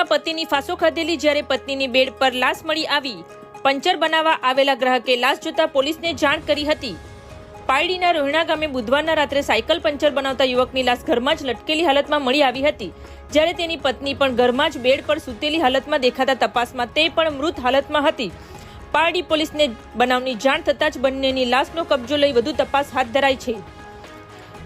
સુરતમાં પતિની ફાંસો ખાધેલી જ્યારે પત્નીની બેડ પર લાશ મળી આવી, પંચર બનાવવા આવેલા ગ્રાહકે લાશ જોતા પોલીસને જાણ કરી હતી. પાયડીના રોહિણા ગામે બુધવારના રાત્રે સાયકલ પંચર બનાવતા યુવકની લાશ ઘરમાં જ લટકેલી હાલતમાં મળી આવી હતી. જ્યારે તેની પત્ની પણ ઘરમાં જ બેડ પર સૂતેલી હાલતમાં દેખાતા તપાસમાં તે પણ મૃત હાલતમાં હતી. પારડી પોલીસને બનાવની જાણ થતાં જ બંનેની લાશનો કબજો લઈ વધુ તપાસ હાથ ધરાઈ છે.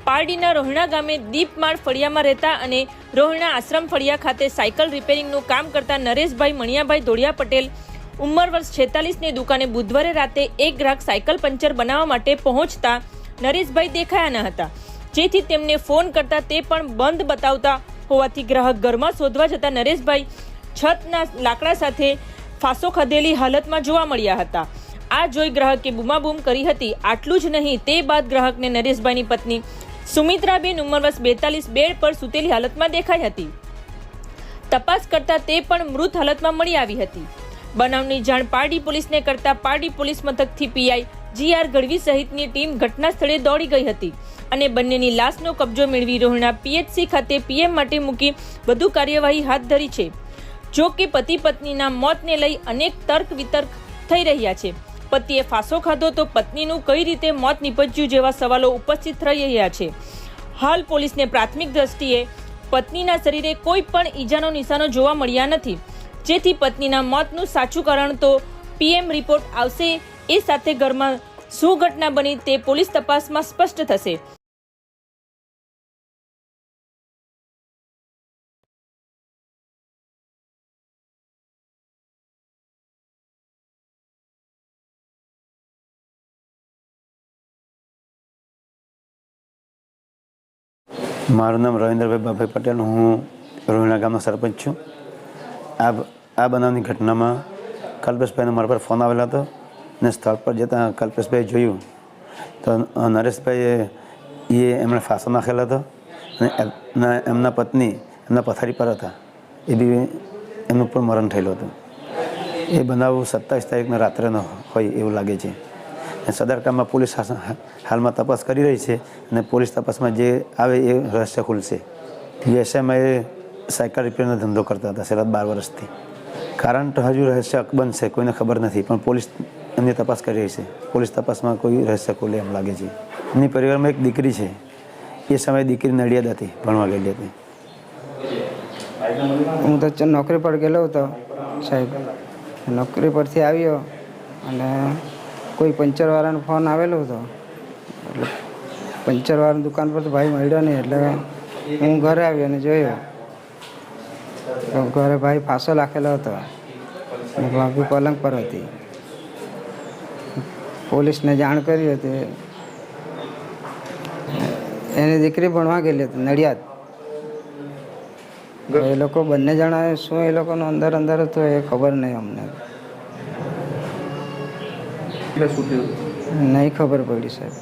પારડીના રોહણા ગામે દીપમાળ ફળિયામાં રહેતા અને રોહણા આશ્રમ ફળિયા ખાતે સાયકલ રિપેરિંગનું કામ કરતા નરેશભાઈ મણિયાભાઈ ધોળિયા પટેલ ઉંમર વર્ષ છેતાલીસની દુકાને બુધવારે રાતે એક ગ્રાહક સાયકલ પંચર બનાવવા માટે પહોંચતા નરેશભાઈ દેખાયા ન હતા. જેથી તેમને ફોન કરતા તે પણ બંધ બતાવતા હોવાથી ગ્રાહક ઘરમાં શોધવા જતા નરેશભાઈ છતના લાકડા સાથે ફાંસો ખાધેલી હાલતમાં જોવા મળ્યા હતા. આ જોઈ ગ્રાહકે બૂમાબૂમ કરી હતી. આટલું જ નહીં, તે બાદ ગ્રાહકને નરેશભાઈની પત્ની સુમિત્રાબેન ઉંમર વર્ષ બેતાલીસ, બેડ પર સૂતેલી હાલતમાં દેખાઈ હતી. તપાસ કરતા તે પણ મૃત હાલતમાં મળી આવી હતી. બનાવની જાણ પારડી પોલીસને કરતા પારડી પોલીસ મથકથી પીઆઈ જી આર ગઢવી સહિતની ટીમ ઘટના સ્થળે દોડી ગઈ હતી અને બંનેની લાશનો કબજો મેળવી રોહિણા પીએચસી ખાતે પીએમ માટે મૂકી વધુ કાર્યવાહી હાથ ધરી છે. જો કે પતિ પત્નીના મોતને લઈ અનેક તર્ક વિતર્ક થઈ રહ્યા છે. પતિએ ફાંસો ખાધો તો પત્નીનું કઈ રીતે મોત નીપજ્યું જેવા સવાલો ઉપસ્થિત થઈ રહ્યા છે. હાલ પોલીસને પ્રાથમિક દ્રષ્ટિએ પત્નીના શરીરે કોઈ પણ ઈજાનો નિશાનો જોવા મળ્યા નથી. જેથી પત્નીના મોતનું સાચું કારણ તો પીએમ રિપોર્ટ આવશે એ સાથે ઘરમાં શું ઘટના બની તે પોલીસ તપાસમાં સ્પષ્ટ થશે. મારું નામ રવિન્દ્રભાઈ બાભાઈ પટેલ, હું રોહિણા ગામનો સરપંચ છું. આ આ બનાવની ઘટનામાં કલ્પેશભાઈનો મારા પર ફોન આવેલો હતો ને સ્થળ પર જતાં કલ્પેશભાઈ જોયું. તો નરેશભાઈએ એ એમણે ફાંસો નાખેલો હતો અને એમના પત્ની એમના પથારી પર હતા. એ બી એમનું પણ મરણ થયેલું હતું. એ બનાવ સત્તાવીસ તારીખના રાત્રેનો હોય એવું લાગે છે. અને સદરકામમાં પોલીસ હાલમાં તપાસ કરી રહી છે અને પોલીસ તપાસમાં જે આવે એ રહસ્ય ખુલશે. વ્યવસાયમાં એ સાયકલ રિપેરનો ધંધો કરતા હતા છેલ્લા બાર વર્ષથી. કારણ તો હજુ રહસ્ય અકબંધ છે, કોઈને ખબર નથી, પણ પોલીસ એમની તપાસ કરી રહી છે. પોલીસ તપાસમાં કોઈ રહસ્ય ખુલે એમ લાગે છે. એમની પરિવારમાં એક દીકરી છે. એ સમયે દીકરી નડિયાદ હતી, ભણવા ગયેલી હતી. હું તો નોકરી પર ગયેલો હતો સાહેબ. નોકરી પરથી આવ્યો અને કોઈ પંચરવાળાનો ફોન આવેલો હતો. એટલે પંચરવાળાની દુકાન પર તો ભાઈ મળ્યો નહીં, એટલે હું ઘરે આવ્યો અને જોયો. ઘરે ભાઈ ફાંસો રાખેલો હતો. ભાભી પલંગ પર હતી. પોલીસને જાણ કરી હતી. એની દીકરી ભણવા ગયેલી હતી, નડિયાદ. એ લોકો બંને જણા શું એ લોકોનું અંદર અંદર હતું એ ખબર નહીં અમને. નહીં ખબર પડી સાહેબ.